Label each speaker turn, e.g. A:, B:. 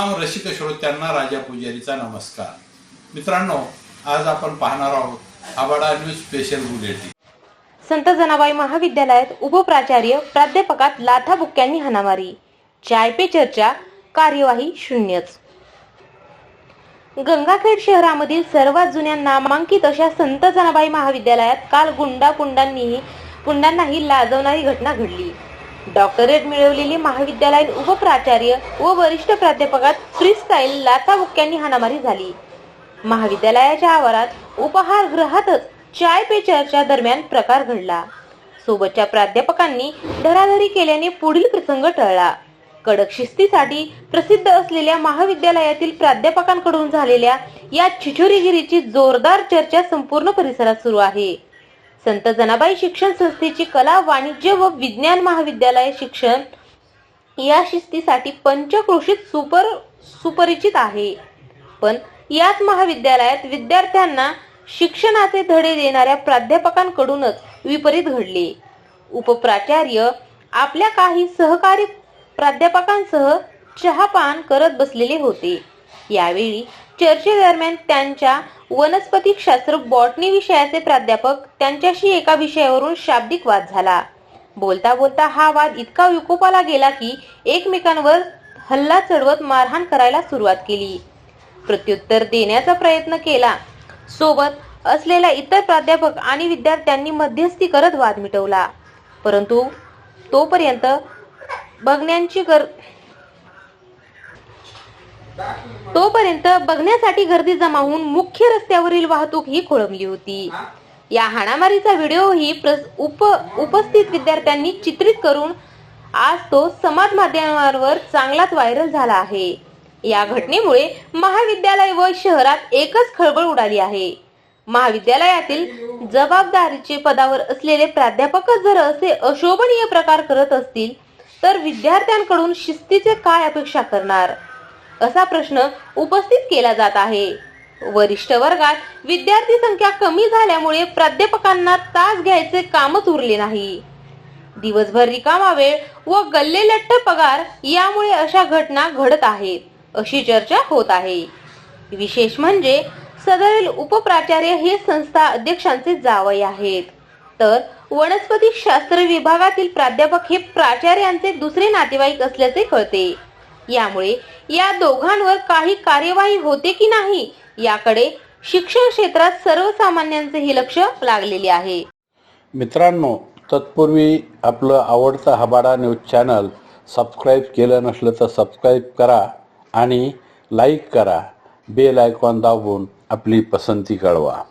A: रसिक श्रोत्यांना राजा पुजारीचा नमस्कार. मित्रांनो आज आपण पाहणार आहोत आबाडा news special bulletin.
B: Sant Janabai महाविद्यालयात उपप्राचार्य प्राध्यापकात लाथाबुक्क्यांनी हाणामारी. चाय पे चर्चा कार्यवाही शून्यच. गंगाखेड शहरामधील सर्वात जुन्या नामांकित अशा संत जनाबाई महाविद्यालयात काल गुंडा पुंडांनीही पुंडांनाही लाजवणारी घटना घडली. डॉक्टरेट मिळवलेले महाविद्यालयीन उपप्राचार्य व वरिष्ठ प्राध्यापकात फ्रीस्टाईल लाथाबुक्क्यांनी हाणामारी झाली. महाविद्यालयाच्या आवारात उपहारगृहातच चाय पे चर्चा दरम्यान प्रकार घडला. सोबतच्या प्राध्यापकांनी धराधरी केल्याने पुढील प्रसंग टळला. कडक शिस्तीसाठी प्रसिद्ध असलेल्या महाविद्यालयातील प्राध्यापकांकडून झालेल्या या छिछोरीगिरीची जोरदार चर्चा संपूर्ण परिसरात सुरू आहे. संत जनाबाई शिक्षण संस्थेची कला वाणिज्य व विज्ञान महाविद्यालय शिक्षण या शिस्तीसाठी पंचक्रोशीत सुपर सुपरिचित आहे. पण याच महाविद्यालयात विद्यार्थ्यांना शिक्षणाचे धडे देणाऱ्या प्राध्यापकांकडूनच विपरीत घडले. उपप्राचार्य आपल्या काही सहकारी प्राध्यापकांसह चहापान करत बसलेले होते. यावेळी चर्चेदरम्यान त्यांच्या वनस्पती शास्त्र बॉटनी विषयाचे प्राध्यापक. त्यांच्याशी एका विषयावरून शाब्दिक वाद झाला. बोलता बोलता हा वाद इतका विकोपाला गेला की एकमेकांवर हल्ला चढवत मारहाण करायला सुरुवात केली. प्रत्युत्तर देण्याचा प्रयत्न केला. सोबत असलेल्या इतर प्राध्यापक आणि विद्यार्थ्यांनी मध्यस्थी करत वाद मिटवला. परंतु तोपर्यंत बघण्याची गर तोपर्यंत बघण्यासाठी गर्दी जमा होऊन मुख्य रस्त्यावरील वाहतूक ही खोळंबली होती. या हाणामारीचा व्हिडिओही प्रस- उप उपस्थित विद्यार्थ्यांनी चित्रित करून आज तो समाज माध्यमांवर चांगलाच व्हायरल झाला आहे. या घटनेमुळे महाविद्यालय व शहरात एकच खळबळ उडाली आहे. महाविद्यालयातील जबाबदारीचे पदावर असलेले प्राध्यापकच जर असे अशोभनीय प्रकार करत असतील तर विद्यार्थ्यांकडून शिस्तीचे काय अपेक्षा करणार? असा प्रश्न उपस्थित केला जात आहे. वरिष्ठ वर्गात विद्यार्थी संख्या कमी झाल्यामुळे प्राध्यापकांना तास घ्यायचे कामच उरले नाही. दिवसभर रिकामा वेळ व गल्लेलट्ट पगार यामुळे अशा घटना घडत आहेत अशी चर्चा होत आहे. विशेष म्हणजे सदरील उपप्राचार्य हे संस्था अध्यक्षांचे जावई आहेत. तर वनस्पती शास्त्र विभागातील प्राध्यापक हे प्राचार्यांचे दुसरे नातेवाईक असल्याचे कळते. यामुळे या दोघांवर काही कार्यवाही होते की नाही याकडे शिक्षण क्षेत्रात सर्वसामान्यांचेही लक्ष लागलेले आहे.
A: मित्रांनो तत्पूर्वी आपलं आवडतं हबाडा न्यूज चॅनल सबस्क्राईब केलं नसलं तर सबस्क्राईब करा आणि लाईक करा. बेल आयकॉन दाबून आपली पसंती कळवा.